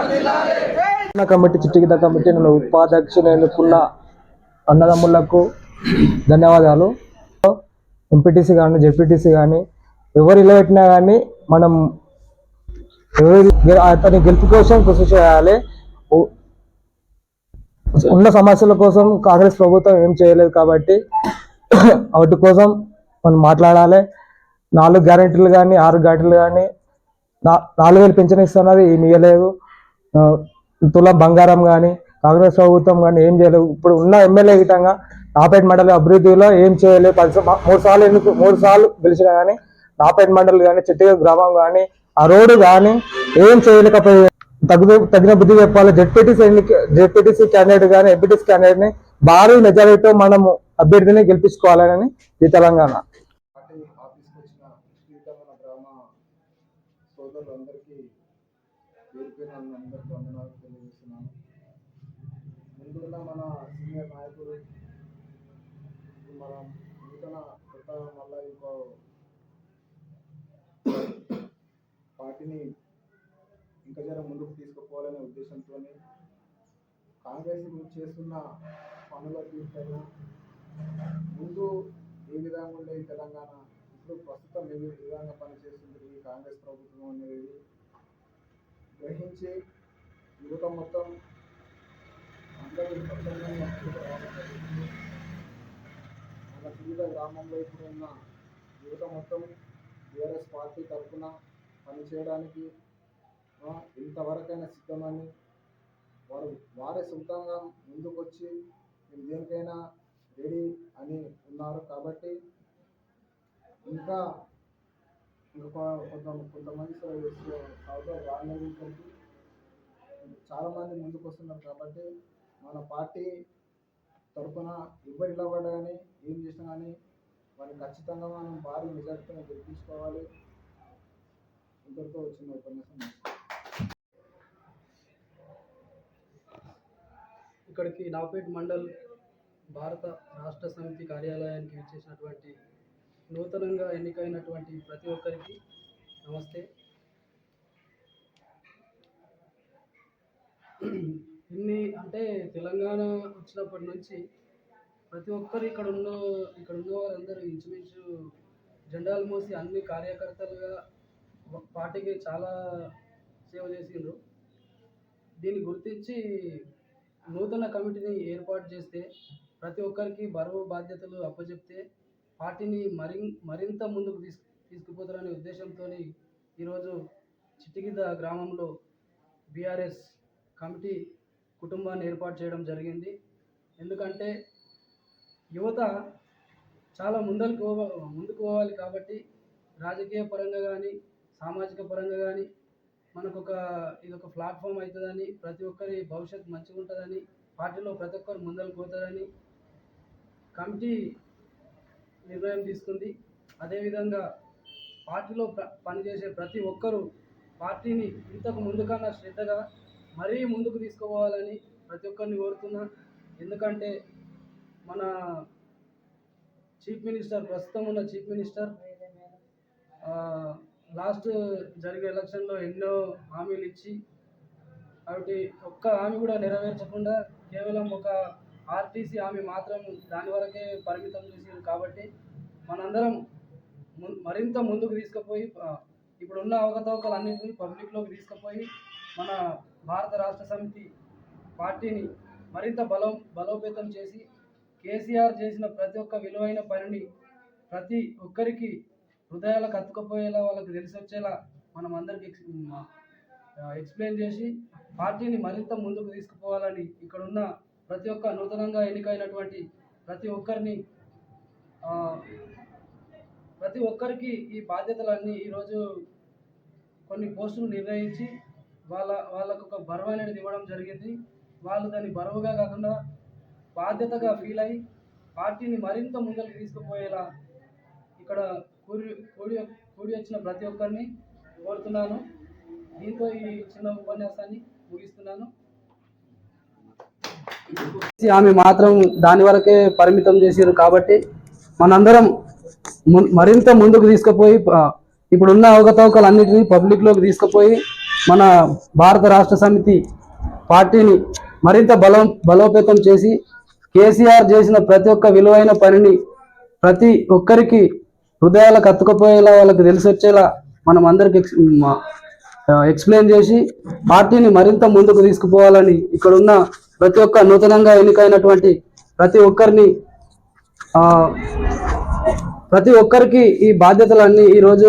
అన్న committee చిట్టిగిద్ద committee నేను ఉపాధ్యక్షుని అన్నదమ్ములకు ధన్యవాదాలు. ఎంపీటీసీ కానీ జెడ్పీటీసీ కానీ ఎవరు ఇలా పెట్టినా కానీ మనం అతని గెలుపు కోసం కృషి చేయాలి. ఉన్న సమస్యల కోసం కాంగ్రెస్ ప్రభుత్వం ఏం చేయలేదు కాబట్టి వాటి కోసం మనం మాట్లాడాలి. నాలుగు గ్యారెంటీలు కానీ ఆరు గ్యారెంటీలు కానీ నాలుగు వేలు పెన్షన్ ఇస్తున్నది ఏమి ఇవ్వలేదు తుల బంగారం కానీ కాంగ్రెస్ ప్రభుత్వం కానీ ఏం చేయలేదు. ఇప్పుడు ఉన్న ఎమ్మెల్యే గిటంగా నాపేట మండలి అభివృద్ధిలో ఏం చేయలేదు. పది మూడు సార్లు ఎందుకు మూడు సార్లు గెలిచినా కానీ నాపేట మండలి కానీ చిట్టిగా గ్రామం కానీ ఆ రోడ్డు కానీ ఏం చేయలేకపోయి తగ్గు తగిన బుద్ధి చెప్పాలి. జెడ్పీటీసీ ఎన్నిక జెడ్పీటీసీ క్యాండిడేట్ కానీ ఎంపీటీసీ క్యాండిడేట్ని భారీ మెజారిటీతో మనము అభ్యర్థిని గెలిపించుకోవాలని ఈ తెలంగాణ పార్టీ ఆఫీస్కి వచ్చిన శ్రీకాకుళం గ్రామ సోదరులందరికీ పేరు పేరు అందరికీ వందనాలు తెలియజేస్తున్నాను ముందున్న మన సీనియర్ నాయకులు మన నూతన కొత్త మళ్ళా ఇంకో పార్టీని ఇంకా జర ముందుకు తీసుకుపోవాలనే ఉద్దేశంతో కాంగ్రెస్ చేస్తున్న పనుల తీర్చైనా ముందు ఏ విధంగా ఉండేది తెలంగాణ ఇప్పుడు ప్రస్తుతం ఏ విధంగా పనిచేస్తుంది ఈ కాంగ్రెస్ ప్రభుత్వం అనేది గ్రహించి యువత మొత్తం అందరూ జరిగింది. మన వివిధ గ్రామంలో ఇప్పుడు ఉన్న యువత మొత్తం బీఆర్ఎస్ పార్టీ తరఫున పనిచేయడానికి చేయడానికి ఇంతవరకైనా సిద్ధమని వారు వారే సొంతంగా ముందుకొచ్చి మేము దేనికైనా రెడీ అని ఉన్నారు కాబట్టి ఇంకా ఇంకా కొంత కొంతమంది సౌదర్ రాజనగరికి చాలామంది ముందుకు వస్తున్నారు కాబట్టి మన పార్టీ తరఫున ఎవరు ఇలా పడ్డా కానీ ఏం చేసినా కానీ వారిని ఖచ్చితంగా మనం భారీ మెజార్టీతో గెలిపించుకోవాలి. ఇద్దరితో వచ్చిన ఉపన్యాసం ఇక్కడికి నాపేట్ మండల్ భారత రాష్ట్ర సమితి కార్యాలయానికి ఇచ్చేసినటువంటి నూతనంగా ఎన్నికైనటువంటి ప్రతి ఒక్కరికి నమస్తే. ఇన్ని అంటే తెలంగాణ వచ్చినప్పటి నుంచి ప్రతి ఒక్కరు ఇక్కడ ఉన్న ఇక్కడ ఉన్న వారందరూ ఇంచుమించు జెండాలు మోసి అన్ని కార్యకర్తలుగా పార్టీకి చాలా సేవ చేసిండ్రు. దీన్ని గుర్తించి నూతన కమిటీని ఏర్పాటు చేస్తే ప్రతి ఒక్కరికి బరువు బాధ్యతలు అప్పచెప్తే పార్టీని మరి మరింత ముందుకు తీసు తీసుకుపోతారనే ఉద్దేశంతో ఈరోజు చిట్టిగిద్ద గ్రామంలో బీఆర్ఎస్ కమిటీ కుటుంబాన్ని ఏర్పాటు చేయడం జరిగింది. ఎందుకంటే యువత చాలా ముందరకు పోవ- ముందుకు పోవాలి కాబట్టి రాజకీయ పరంగా కానీ సామాజిక పరంగా కానీ మనకు ఒక ఇది ఒక ప్లాట్ఫామ్ అవుతుందని ప్రతి ఒక్కరి భవిష్యత్తు మంచిగా ఉంటుందని పార్టీలో ప్రతి ఒక్కరు ముందరకు పోతారని కమిటీ నిర్ణయం తీసుకుంది. అదేవిధంగా పార్టీలో ప్ర- పనిచేసే ప్రతి ఒక్కరూ పార్టీని ఇంతకు ముందు కన్నా శ్రద్ధగా మరీ ముందుకు తీసుకుపోవాలని ప్రతి ఒక్కరిని కోరుతున్నా. ఎందుకంటే మన చీఫ్ మినిస్టర్ ప్రస్తుతం ఉన్న చీఫ్ మినిస్టర్ లాస్ట్ జరిగే ఎలక్షన్లో ఎన్నో హామీలు ఇచ్చి కాబట్టి ఒక్క హామీ కూడా నెరవేర్చకుండా కేవలం ఒక ఆర్టీసీ హామీ మాత్రం దాని వరకే పరిమితం చేసారు కాబట్టి మనందరం మరింత ముందుకు తీసుకుపోయి ఇప్పుడున్న అవకతవకలన్నింటినీ పబ్లిక్లోకి తీసుకుపోయి మన భారత రాష్ట్ర సమితి పార్టీని మరింత బలం బలోపేతం చేసి కేసీఆర్ చేసిన ప్రతి ఒక్క విలువైన పనిని ప్రతి ఒక్కరికి హృదయాలకు అతుకపోయేలా వాళ్ళకి తెలిసి వచ్చేలా మనం అందరికి ఎక్స్ప్లెయిన్ చేసి పార్టీని మరింత ముందుకు తీసుకుపోవాలని ఇక్కడ ఉన్న ప్రతి ఒక్క నూతనంగా ఎన్నికైనటువంటి ప్రతి ఒక్కరిని ప్రతి ఒక్కరికి ఈ బాధ్యతలన్నీ ఈరోజు కొన్ని పోస్టులు నిర్ణయించి వాళ్ళ వాళ్ళకు ఒక బరువు అనేది ఇవ్వడం జరిగింది. వాళ్ళు దాన్ని బరువుగా కాకుండా బాధ్యతగా ఫీల్ అయ్యి పార్టీని మరింత ముందరికి తీసుకుపోయేలా ఇక్కడ కూడి కూడి కూడి వచ్చిన ప్రతి ఒక్కరిని కోరుతున్నాను. దీంతో ఈ చిన్న ఉపన్యాసాన్ని ముగిస్తున్నాను. ఆమె మాత్రం దాని వరకే పరిమితం చేసారు కాబట్టి మనందరం మరింత ముందుకు తీసుకుపోయి ఇప్పుడున్న ఇప్పుడున్న అవకతవకలన్నిటినీ పబ్లిక్లోకి తీసుకుపోయి మన భారత రాష్ట్ర సమితి పార్టీని మరింత బలం బలోపేతం చేసి కేసీఆర్ చేసిన ప్రతి ఒక్క విలువైన పనిని ప్రతి ఒక్కరికి హృదయాలకు అతుకపోయేలా వాళ్ళకి తెలిసి వచ్చేలా మనం అందరికి ఎక్స్- ఎక్స్ప్లెయిన్ చేసి పార్టీని మరింత ముందుకు తీసుకుపోవాలని ఇక్కడ ఉన్న ప్రతి ఒక్క నూతనంగా ఎన్నికైనటువంటి ప్రతి ఒక్కరిని ప్రతి ఒక్కరికి ఈ బాధ్యతలన్నీ ఈరోజు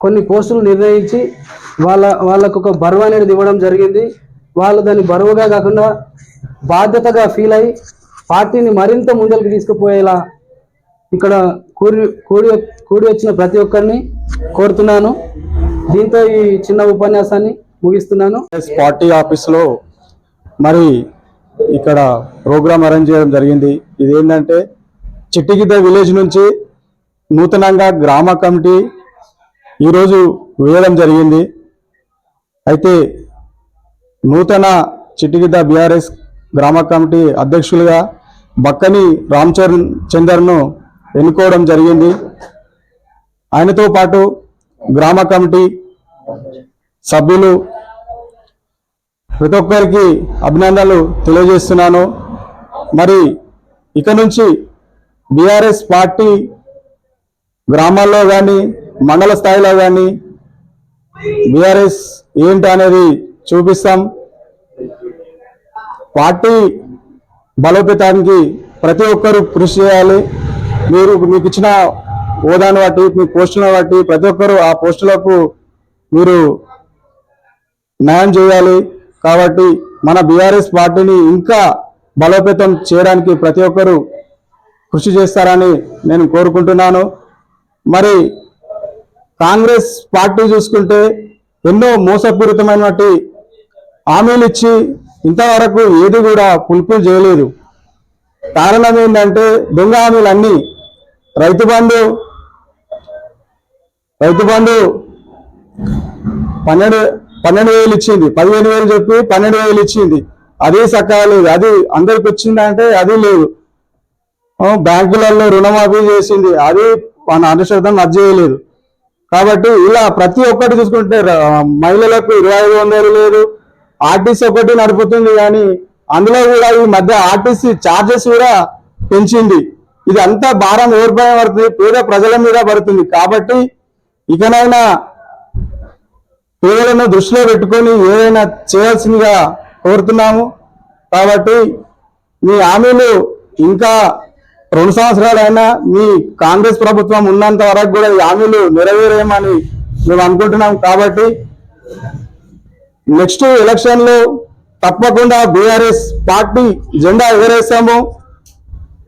కొన్ని పోస్టులు నిర్ణయించి వాళ్ళ వాళ్ళకు ఒక బరువు అనేది ఇవ్వడం జరిగింది. వాళ్ళు దాన్ని బరువుగా కాకుండా బాధ్యతగా ఫీల్ అయ్యి పార్టీని మరింత ముందరికి తీసుకుపోయేలా ఇక్కడ కూడి కూడి కూడి వచ్చిన ప్రతి ఒక్కరిని కోరుతున్నాను. దీంతో ఈ చిన్న ఉపన్యాసాన్ని ముగిస్తున్నాను. పార్టీ ఆఫీస్లో మరి ఇక్కడ ప్రోగ్రామ్ అరేంజ్ చేయడం జరిగింది. ఇదేంటంటే చిట్టిగిద్ద విలేజ్ నుంచి నూతనంగా గ్రామ కమిటీ ఈరోజు వేయడం జరిగింది. అయితే నూతన చిట్టిగిద్ద బీఆర్ఎస్ గ్రామ కమిటీ అధ్యక్షులుగా బక్కని రామ్ చరణ్ చందర్ను ఎన్నుకోవడం జరిగింది. ఆయనతో పాటు గ్రామ కమిటీ సభ్యులు ప్రతి ఒక్కరికి అభినందనలు తెలియజేస్తున్నాను. మరి ఇక నుంచి బీఆర్ఎస్ పార్టీ గ్రామాల్లో కానీ మండల స్థాయిలో కానీ బీఆర్ఎస్ ఏంటి అనేది చూపిస్తాం. పార్టీ బలోపేతానికి ప్రతి ఒక్కరూ కృషి చేయాలి. మీరు మీకు ఇచ్చిన హోదాను బట్టి మీ పోస్టులను బట్టి ప్రతి ఒక్కరు ఆ పోస్టులకు మీరు న్యాయం చేయాలి. కాబట్టి మన బీఆర్ఎస్ పార్టీని ఇంకా బలోపేతం చేయడానికి ప్రతి ఒక్కరూ కృషి చేస్తారని నేను కోరుకుంటున్నాను. మరి కాంగ్రెస్ పార్టీ చూసుకుంటే ఎన్నో మోసపూరితమైనటువంటి హామీలు ఇచ్చి ఇంతవరకు ఏది కూడా ఫుల్ఫిల్ చేయలేదు. కారణం ఏంటంటే దొంగ హామీలు అన్నీ రైతు బంధు రైతు బంధు పన్నెండు పన్నెండు వేలు ఇచ్చింది. పదిహేను వేలు చెప్పి పన్నెండు వేలు ఇచ్చింది. అది సక్కగా లేదు. అది అందరికి వచ్చిందంటే అది లేదు. బ్యాంకులలో రుణమాఫీ చేసింది. అది మన అనుశ్రద్ధం అది చేయలేదు. కాబట్టి ఇలా ప్రతి ఒక్కటి చూసుకుంటే మహిళలకు ఇరవై ఐదు వందలు లేదు. ఆర్టీసీ ఒకటి నడుపుతుంది కానీ అందులో కూడా ఈ మధ్య ఆర్టీసీ ఛార్జెస్ కూడా పెంచింది. ఇది అంతా భారం ఎవరిపై పడుతుంది పేద ప్రజల మీద పడుతుంది. కాబట్టి ఇకనైనా పేదలను దృష్టిలో పెట్టుకొని ఏదైనా చేయాల్సిందిగా కోరుతున్నాము. కాబట్టి మీ హామీలు ఇంకా రెండు సంవత్సరాలైనా మీ కాంగ్రెస్ ప్రభుత్వం ఉన్నంత వరకు కూడా ఈ హామీలు నెరవేరేమని మేము అనుకుంటున్నాం కాబట్టి నెక్స్ట్ ఎలక్షన్లో తప్పకుండా బీఆర్ఎస్ పార్టీ జెండా ఎగరేస్తాము.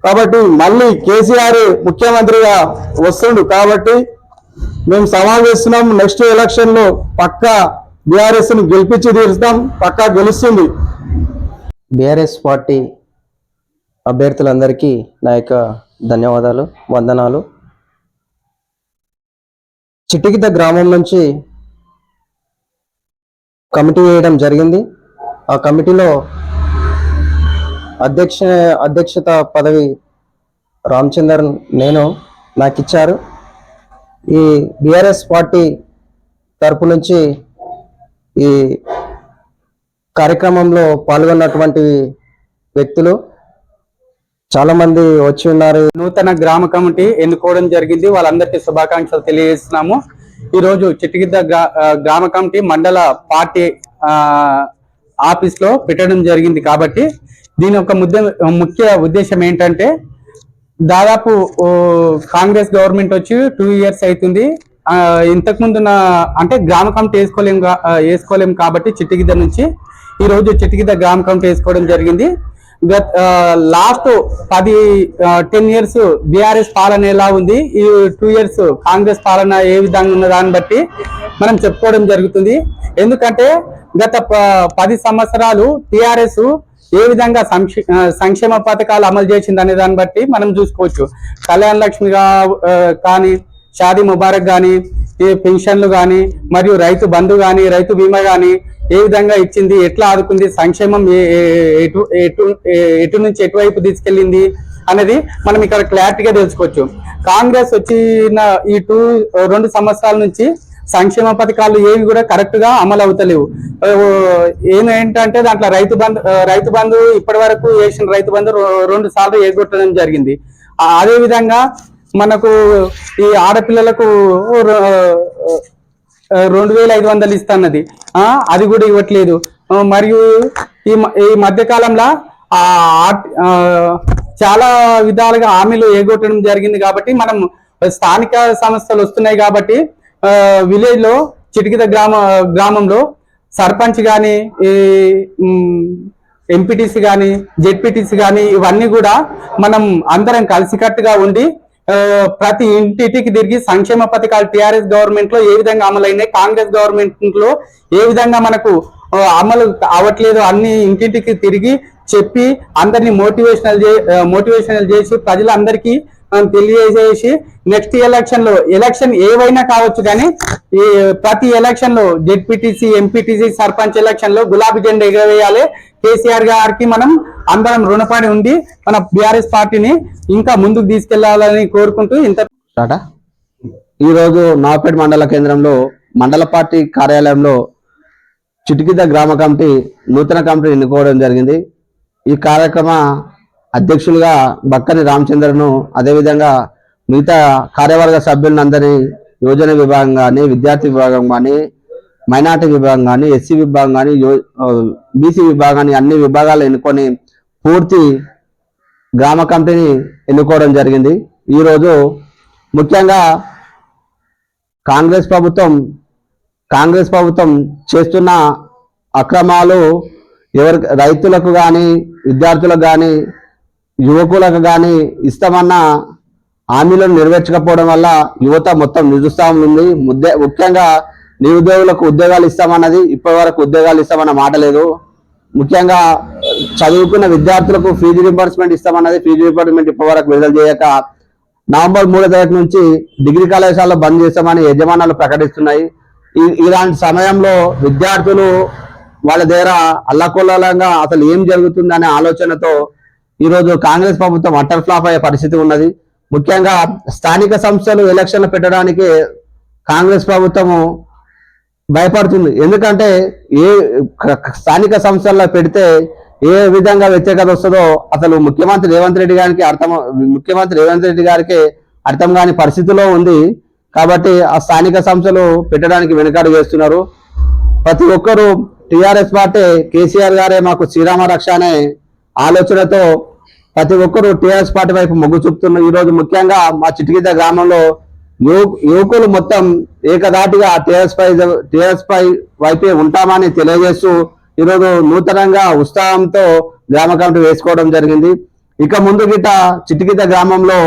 కాబట్టి మళ్ళీ కేసీఆర్ ముఖ్యమంత్రిగా వస్తుండు. కాబట్టి మేము సమావేశం నెక్స్ట్ ఎలక్షన్లో పక్కా బీఆర్ఎస్ను గెలిపించి తీరుస్తాం పక్కా గెలుస్తుంది. బీఆర్ఎస్ పార్టీ అభ్యర్థులందరికీ నా యొక్క ధన్యవాదాలు వందనాలు. చిట్టిగిద్ద గ్రామం నుంచి కమిటీ వేయడం జరిగింది. ఆ కమిటీలో అధ్యక్ష అధ్యక్షత పదవి రామచందర్ నేను నాకు ఇచ్చారు ఈ బీఆర్ఎస్ పార్టీ తరపు నుంచి ఈ కార్యక్రమంలో పాల్గొన్నటువంటి వ్యక్తులు చాలా మంది వచ్చి ఉన్నారు. నూతన గ్రామ కమిటీ ఎన్నుకోవడం జరిగింది. వాళ్ళందరికీ శుభాకాంక్షలు తెలియజేస్తున్నాము. ఈ రోజు చిట్టిగిద్ద గ్రా- గ్రామ కమిటీ మండల పార్టీ ఆఫీస్లో పెట్టడం జరిగింది కాబట్టి దీని యొక్క ముద్ద ముఖ్య ఉద్దేశం ఏంటంటే దాదాపు కాంగ్రెస్ గవర్నమెంట్ వచ్చి టూ ఇయర్స్ అవుతుంది ఇంతకుముందు ఇంతకు నా అంటే గ్రామ కమిటీ వేసుకోలేం వేసుకోలేం కాబట్టి చిట్టిగిద్ద నుంచి ఈరోజు చిట్టిగిద్ద గ్రామ కమిటీ వేసుకోవడం జరిగింది. గత లాస్ట్ పది టెన్ ఇయర్స్ బీఆర్ఎస్ పాలన ఎలా ఉంది? ఈ టూ ఇయర్స్ కాంగ్రెస్ పాలన ఏ విధంగా ఉన్న దాన్ని బట్టి మనం చెప్పుకోవడం జరుగుతుంది. ఎందుకంటే గత ప- పది సంవత్సరాలు టీఆర్ఎస్ ఏ విధంగా సంక్షే- సంక్షేమ పథకాలు అమలు చేసింది అనే దాన్ని బట్టి మనం చూసుకోవచ్చు. కళ్యాణ లక్ష్మి కానీ షాదీ ముబారక్ కానీ ఈ పెన్షన్లు కానీ మరియు రైతు బంధు కానీ రైతు బీమా కానీ ఏ విధంగా ఇచ్చింది ఎట్లా ఆదుకుంది సంక్షేమం ఎటు ఎటు ఎటు నుంచి ఎటువైపు తీసుకెళ్ళింది అనేది మనం ఇక్కడ క్లారిటీగా తెలుసుకోవచ్చు. కాంగ్రెస్ వచ్చిన ఈ టూ రెండు సంవత్సరాల నుంచి సంక్షేమ పథకాలు ఏవి కూడా కరెక్ట్గా అమలు అవుతలేవు. ఏంటంటే దాంట్లో రైతు బంధు రైతు బంధు ఇప్పటి వరకు వేసిన రైతు బంధు రెండు సార్లు ఎగ్గొట్టడం జరిగింది. అదే విధంగా మనకు ఈ ఆడపిల్లలకు రెండు వేల ఐదు వందలు ఇస్తున్నది. అది కూడా ఇవ్వట్లేదు. మరియు ఈ ఈ మధ్య కాలంలో చాలా విధాలుగా హామీలు ఎగొట్టడం జరిగింది కాబట్టి మనం స్థానిక సంస్థలు వస్తున్నాయి కాబట్టి విలేజ్లో చిటికిత గ్రామ గ్రామంలో సర్పంచ్ గాని ఈ ఎంపీటీసీ గాని జెడ్పీటీసీ గాని ఇవన్నీ కూడా మనం అందరం కలిసికట్టుగా ఉండి ప్రతి ఇంటింటికి తిరిగి సంక్షేమ పథకాలు టిఆర్ఎస్ గవర్నమెంట్లో ఏ విధంగా అమలైనాయి కాంగ్రెస్ గవర్నమెంట్లో ఏ విధంగా మనకు అమలు అవ్వట్లేదు అన్ని ఇంటింటికి తిరిగి చెప్పి అందరినీ మోటివేషనల్ మోటివేషనల్ చేసి ప్రజలందరికీ మనం తెలియజేసి నెక్స్ట్ ఎలక్షన్లో ఎలక్షన్ ఏవైనా కావచ్చు కానీ ఈ ప్రతి ఎలక్షన్లో జెడ్పీటీసీ ఎంపీటీసీ సర్పంచ్ ఎలక్షన్లో గులాబీ జెండా ఎగరవేయాలి. కేసీఆర్ గారికి మనం అందరం రుణపడి ఉండి మన బీఆర్ఎస్ పార్టీని ఇంకా ముందుకు తీసుకెళ్ళాలని కోరుకుంటూ ఇంత టాటా? ఈరోజు నాపేట్ మండల కేంద్రంలో మండల పార్టీ కార్యాలయంలో చిటికిద గ్రామ కమిటీ నూతన కమిటీ ఎన్నుకోవడం జరిగింది. ఈ కార్యక్రమ అధ్యక్షులుగా బక్కని రామచంద్రను అదేవిధంగా మిగతా కార్యవర్గ సభ్యులందరినీ యోజన విభాగం కానీ విద్యార్థి విభాగం కానీ మైనార్టీ విభాగం కానీ ఎస్సీ విభాగం కానీ యో బీసీ విభాగాన్ని అన్ని విభాగాలు ఎన్నుకొని పూర్తి గ్రామ కమిటీని ఎన్నుకోవడం జరిగింది. ఈరోజు ముఖ్యంగా కాంగ్రెస్ ప్రభుత్వం కాంగ్రెస్ ప్రభుత్వం చేస్తున్న అక్రమాలు ఎవరి రైతులకు కానీ విద్యార్థులకు కానీ యువకులకు కానీ ఇస్తామన్న హామీలను నెరవేర్చకపోవడం వల్ల యువత మొత్తం నిరుత్సాహం ఉంది. ముద్దే ముఖ్యంగా నిరుద్యోగులకు ఉద్యోగాలు ఇస్తామన్నది ఇప్పటి వరకు ఉద్యోగాలు ఇస్తామన్న మాట లేదు. ముఖ్యంగా చదువుకున్న విద్యార్థులకు ఫీజు రింబర్స్మెంట్ ఇస్తామన్నది ఫీజు రింబర్స్మెంట్ ఇప్పటి వరకు విడుదల చేయక నవంబర్ మూడో తారీఖు నుంచి డిగ్రీ కళాశాలలో బంద్ చేస్తామని యజమానులు ప్రకటిస్తున్నాయి. ఇలాంటి సమయంలో విద్యార్థులు వాళ్ళ దగ్గర అల్లకొల్లంగా అసలు ఏం జరుగుతుందనే ఆలోచనతో ఈరోజు కాంగ్రెస్ ప్రభుత్వం అటర్ ఫ్లాప్ అయ్యే పరిస్థితి ఉన్నది. ముఖ్యంగా స్థానిక సంస్థలు ఎలక్షన్లు పెట్టడానికి కాంగ్రెస్ ప్రభుత్వము భయపడుతుంది. ఎందుకంటే ఏ స్థానిక సంస్థల్లో పెడితే ఏ విధంగా వ్యతిరేకత వస్తుందో అసలు ముఖ్యమంత్రి రేవంత్ రెడ్డి గారికి అర్థం ముఖ్యమంత్రి రేవంత్ రెడ్డి గారికి అర్థం కాని పరిస్థితిలో ఉంది. కాబట్టి ఆ స్థానిక సంస్థలు పెట్టడానికి వెనుకాడు వేస్తున్నారు. ప్రతి ఒక్కరూ టిఆర్ఎస్ పార్టీ కేసీఆర్ గారే మాకు శ్రీరామ రక్ష అనే ఆలోచనతో ప్రతి ఒక్కరూ టీఆర్ఎస్ పార్టీ వైపు మొగ్గు చూపుతున్నారు ఈరోజు ముఖ్యంగా మా చిటికిత గ్రామంలో యువకులు మొత్తం ఏకదాటిగా టీఆర్ఎస్ పై టీఆర్ఎస్ పై వైపే ఉంటామని తెలియజేస్తూ ఈరోజు నూతనంగా ఉత్సాహంతో గ్రామ కమిటీ వేసుకోవడం జరిగింది. ఇక ముందు గిట చిటికిత గ్రామంలో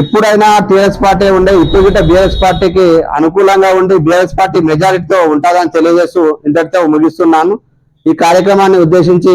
ఎప్పుడైనా టీఆర్ఎస్ పార్టీ ఉండే ఇప్పుడు గిట్ట బిఆర్ఎస్ పార్టీకి అనుకూలంగా ఉండి బీఆర్ఎస్ పార్టీ మెజారిటీతో ఉంటుందని తెలియజేస్తూ ఇంతటితో ముగిస్తున్నాను. ఈ కార్యక్రమాన్ని ఉద్దేశించి